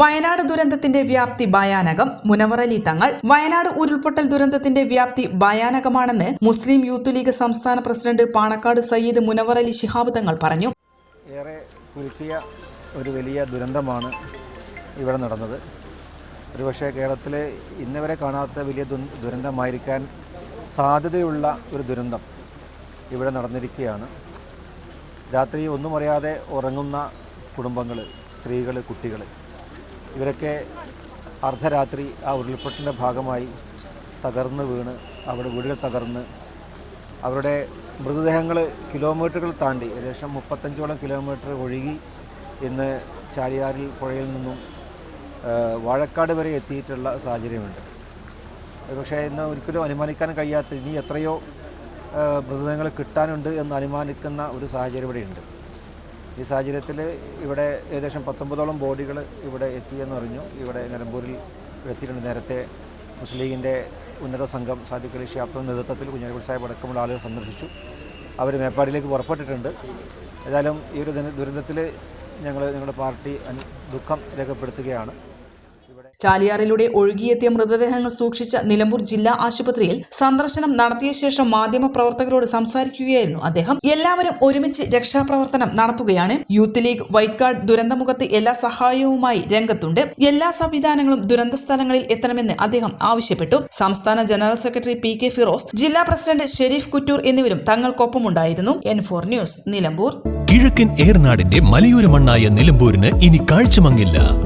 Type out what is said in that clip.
Wayanad ദുരന്തത്തിന്റെ വ്യാപ്തി ഭയാനകം. മുനവറലി തങ്ങൾ വയനാട് ഉരുൾപൊട്ടൽ ദുരന്തത്തിന്റെ വ്യാപ്തി ഭയാനകമാണെന്ന് മുസ്ലിം യൂത്ത് ലീഗ് സംസ്ഥാന പ്രസിഡന്റ് പാണക്കാട് സയ്യിദ് മുനവറലി ശിഹാബ് തങ്ങൾ പറഞ്ഞു. ഏറെ കുലുക്കിയ ഒരു വലിയ ദുരന്തമാണ് ഇവിടെ നടന്നത്. ഒരുപക്ഷെ കേരളത്തിലെ ഇന്നുവരെ കാണാത്ത വലിയ ദുരന്തമായിരിക്കാൻ സാധ്യതയുള്ള ഒരു ദുരന്തം ഇവിടെ നടന്നിരിക്കുകയാണ്. രാത്രി ഒന്നും അറിയാതെ ഉറങ്ങുന്ന കുടുംബങ്ങൾ സ്ത്രീകൾ കുട്ടികൾ ഇവരൊക്കെ അർദ്ധരാത്രി ആ ഉരുൾപൊട്ടലിന്റെ ഭാഗമായി തകർന്ന് വീണ് അവിടെ വീടുകൾ തകർന്ന് അവരുടെ മൃതദേഹങ്ങൾ കിലോമീറ്ററുകൾ താണ്ടി ഏകദേശം മുപ്പത്തഞ്ചോളം കിലോമീറ്റർ ഒഴുകി ഇന്ന് ചാലിയാറിൽ പുഴയിൽ നിന്നും വാഴക്കാട് വരെ എത്തിയിട്ടുള്ള സാഹചര്യമുണ്ട്. പക്ഷേ ഇന്ന് ഒരിക്കലും അനുമാനിക്കാൻ കഴിയാത്ത ഇനി എത്രയോ മൃതദേഹങ്ങൾ കിട്ടാനുണ്ട് എന്ന് അനുമാനിക്കുന്ന ഒരു സാഹചര്യം ഇവിടെയുണ്ട്. ഈ സാഹചര്യത്തിൽ ഇവിടെ ഏകദേശം പത്തൊമ്പതോളം ബോഡികൾ ഇവിടെ എത്തിയെന്ന് അറിഞ്ഞു. ഇവിടെ നിലമ്പൂരിൽ എത്തിയിട്ടുണ്ട്. നേരത്തെ മുസ്ലിം ലീഗിന്റെ ഉന്നത സംഘം സാദിഖ് അലി ഷിയാപ്പിന്റെ നേതൃത്വത്തിൽ കുഞ്ഞാലിക്കുട്ടി സാഹിബ് അടക്കമുള്ള ആളുകൾ സന്ദർശിച്ചു. അവർ മേപ്പാടിയിലേക്ക് പുറപ്പെട്ടിട്ടുണ്ട്. ഏതായാലും ഈ ഒരു ദുരന്തത്തിൽ ഞങ്ങൾ ഞങ്ങളുടെ പാർട്ടി ദുഃഖം രേഖപ്പെടുത്തുകയാണ്. ചാലിയാറിലൂടെ ഒഴുകിയെത്തിയ മൃതദേഹങ്ങൾ സൂക്ഷിച്ച നിലമ്പൂർ ജില്ലാ ആശുപത്രിയിൽ സന്ദർശനം നടത്തിയ ശേഷം മാധ്യമപ്രവർത്തകരോട് സംസാരിക്കുകയായിരുന്നു അദ്ദേഹം. എല്ലാവരും ഒരുമിച്ച് രക്ഷാപ്രവർത്തനം നടത്തുകയാണ്. യൂത്ത് ലീഗ് വൈറ്റ് കാർഡ് ദുരന്തമുഖത്ത് എല്ലാ സഹായവുമായി രംഗത്തുണ്ട്. എല്ലാ സംവിധാനങ്ങളും ദുരന്ത സ്ഥലങ്ങളിൽ എത്തണമെന്ന് അദ്ദേഹം ആവശ്യപ്പെട്ടു. സംസ്ഥാന general secretary P K Firos ജില്ലാ പ്രസിഡന്റ് ഷെരീഫ് കുറ്റൂർ എന്നിവരും തങ്ങൾക്കൊപ്പമുണ്ടായിരുന്നു. N four news Nilambur. കിഴക്കൻ ഏർനാടിന്റെ മലയോര മണ്ണായ നിലമ്പൂരിന് ഇനി കാഴ്ചമങ്ങില്ല.